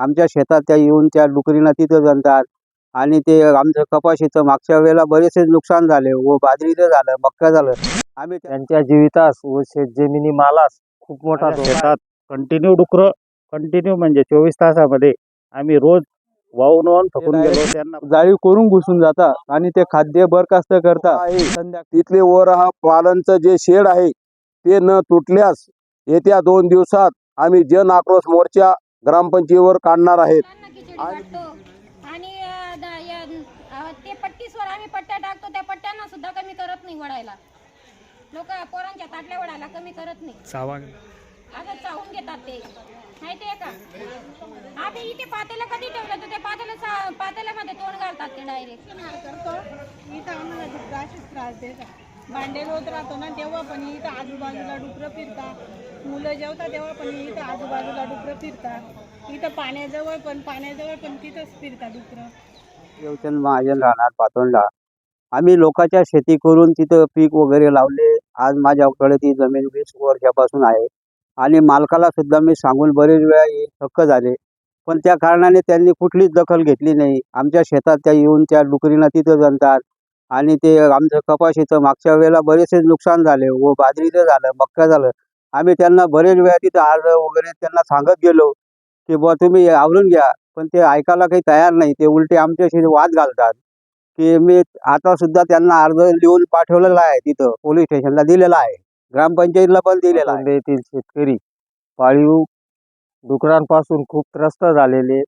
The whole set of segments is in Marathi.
आमच्या शेतात त्या येऊन त्या डुकरीला तिथं जणतात आणि ते आमचं कपाशीचं मागच्या वेळेला बरेचसे नुकसान झाले व बाजरीचं झालं मक्का झालं. आम्ही त्या- त्यांच्या जीवितास व शेतजमिनी मालास खूप मोठा शेतात कंटिन्यू डुकरं कंटिन्यू म्हणजे चोवीस तासामध्ये आम्ही रोज वाहून वाहून थकून गेलो. त्यांना जाळी करून घुसून जातात आणि ते खाद्य बरखास्त करतात. तिथले वर हा पालनचं जे शेड आहे ते न तुटल्यास येत्या दोन दिवसात आम्ही जन आक्रोश मोर्चा ग्रामपंचायतीवर काढणार आहेत. आणि ते पट्टीसवर आम्ही पट्ट्या टाकतो त्या पट्ट्यांना सुद्धा कमी करत नाही वडायला लोक पोरांच्या ताटल्या वडायला कमी करत नाही. अगं चावून घेतात ते. माहितीये का? आता इथे पातेलं कधी ठेवलं तर ते पातेलं पातेल्यामध्ये तोंड घालतात ते डायरेक्ट. करतो भांडे होत राहतो ना तेव्हा पण इथं आजूबाजूला डुकरं फिरतात. मुलं जेवतात तेव्हा पण इथं आजूबाजूला डुकरं फिरतात. इथं पाण्याजवळ पण पाण्याजवळ पण तिथंच फिरतात डुकरं. येवचन महाजन राहणार पातोंडा आम्ही लोकांच्या शेती करून तिथं पीक वगैरे लावले. आज माझ्याकडे ती जमीन वीस वर्षापासून आहे. आणि मालकाला सुद्धा मी सांगून बरेच वेळा हे थक्क झाले. पण त्या कारणाने त्यांनी कुठलीच दखल घेतली नाही. आमच्या शेतात त्या येऊन त्या डुकरीला तिथं जणतात आणि ते आमचं कपाशीचं मागच्या वेळेला बरेचसे नुकसान झाले. व बाजरीचं झालं मक्का झालं. आम्ही त्यांना बरेच वेळा तिथं अर्ज वगैरे त्यांना सांगत गेलो की बुवा तुम्ही आवरून घ्या. पण ते ऐकायला काही तयार नाही. ते उलटे आमच्याशी वाद घालतात. की मी आता सुद्धा त्यांना अर्ज लिहून पाठवलेला आहे तिथं पोलीस स्टेशनला दिलेला आहे. ग्रामपंचायतीला पण दिलेला आहे. येथील शेतकरी पाळीव डुकरांपासून खूप त्रस्त झालेले.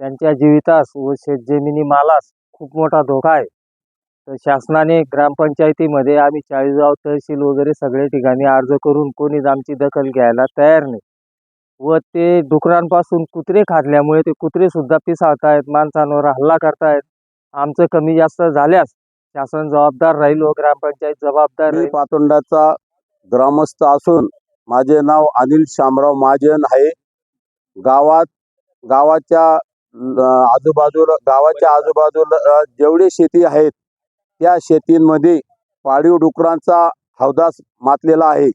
त्यांच्या जीवितास व शेतजमिनी मालास खूप मोठा धोका आहे. तर शासनाने ग्रामपंचायतीमध्ये आम्ही चाळीसगाव तहसील वगैरे सगळे ठिकाणी अर्ज करून कोणीच आमची दखल घ्यायला तयार नाही. व ते डुकरांपासून कुत्रे खाल्ल्यामुळे ते कुत्रे सुद्धा पिसाळतायत माणसांवर हल्ला करतायत. आमचं कमी जास्त झाल्यास शासन जबाबदार राहील व ग्रामपंचायत जबाबदार मी राहील. पातोंडाचा ग्रामस्थ असून माझे नाव अनिल शामराव महाजन आहे. गावात गावाच्या आजूबाजूला गावाच्या आजूबाजूला जेवढे शेती आहेत त्या शेतींमध्ये पाळीव डुकरांचा हौदास मातलेला आहे.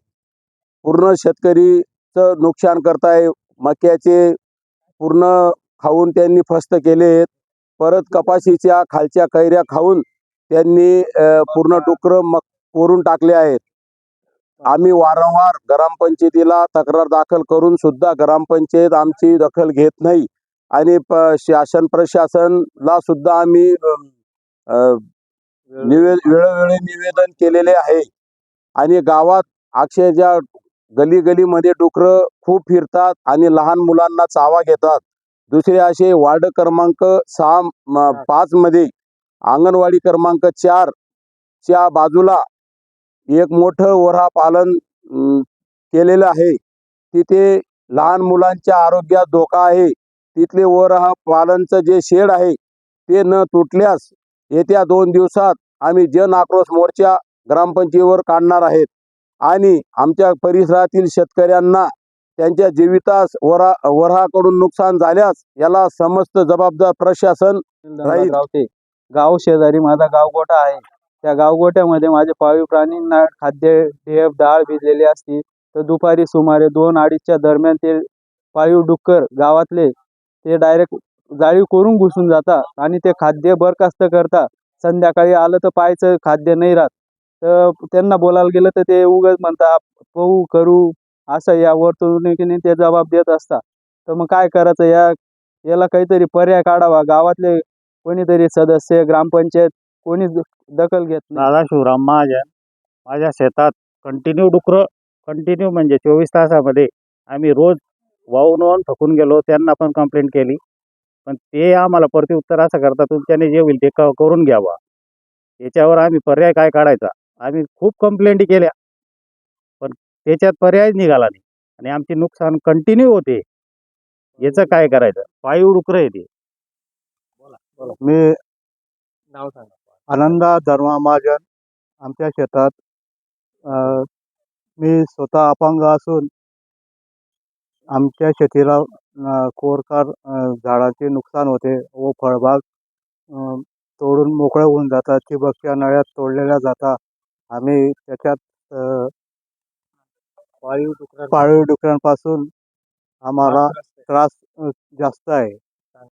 पूर्ण शेतकरीचं नुकसान करताय. मक्याचे पूर्ण खाऊन त्यांनी फस्त केले आहेत. परत कपाशीच्या खालच्या कैऱ्या खाऊन त्यांनी पूर्ण डुकरं मक कोरून टाकले आहेत. आम्ही वारंवार ग्रामपंचायतीला तक्रार दाखल करून सुद्धा ग्रामपंचायत आमची दखल घेत नाही. आणि प शासन प्रशासनला सुद्धा आम्ही निवेद वेळोवेळी निवेदन केलेले आहे. आणि गावात अक्षरशः गली गलीमध्ये डुकरं खूप फिरतात आणि लहान मुलांना चावा घेतात. दुसरे असे वार्ड क्रमांक सहा पाच मध्ये अंगणवाडी क्रमांक चार च्या बाजूला एक मोठं वरा पालन केलेलं आहे. तिथे लहान मुलांच्या आरोग्यात धोका आहे. तिथले ओरहा पालनचं जे शेड आहे ते न तुटल्यास येत्या दोन दिवसात आम्ही जन आक्रोश मोर्चा ग्रामपंचायतीवर काढणार आहेत. आणि आमच्या परिसरातील शेतकऱ्यांना त्यांच्या जीवितास वरा वऱ्हाकडून नुकसान झाल्यास याला समस्त जबाबदार प्रशासन. राहते गाव शेजारी माझा गावगोटा आहे. त्या गावगोट्यामध्ये माझे पाळीव प्राणींना खाद्य ढेप डाळ भिजलेली असती. तर दुपारी सुमारे दोन अडीचच्या दरम्यान ते पाळीव डुक्कर गावातले ते डायरेक्ट जाळी करून घुसून जातात आणि ते खाद्य बरखास्त करतात. संध्याकाळी आलं तर पाहायचं खाद्य नाही राहत. तर त्यांना बोलायला गेलं तर ते उगाच म्हणतात पाहू करू. असं या वर्तणुकीने ते जबाब देत असतात. तर मग काय करायचं? या याला काहीतरी पर्याय काढावा. गावातले कोणीतरी सदस्य ग्रामपंचायत कोणीच दखल घेत नाही. दादा शिवराम महाजन माझ्या शेतात कंटिन्यू डुकरं कंटिन्यू म्हणजे चोवीस तासामध्ये आम्ही रोज वाहून वाहून थकून गेलो. त्यांना पण कंप्लेंट केली. पण ते आम्हाला प्रत्युत्तर असं करतात तुमच्याने जे होईल ते क- करून घ्यावा. याच्यावर आम्ही पर्याय काय काढायचा? आम्ही खूप कंप्लेंटी केल्या. पण त्याच्यात पर्याय निघाला नाही. आणि आमचे नुकसान कंटिन्यू होते. याचं काय करायचं? पायी डुकरं येते मी आनंदा धर्मा महाजन. आमच्या शेतात अ, मी स्वतः अपंग असून आमच्या शेतीला कोरकार झाडांचे नुकसान होते व फळबाग तोडून मोकळ्या होऊन जातात. ठिबकच्या नळ्यात तोडलेल्या जातात. आम्ही त्याच्यात पाळीव पाळीव डुकरांपासून आम्हाला त्रास जास्त आहे.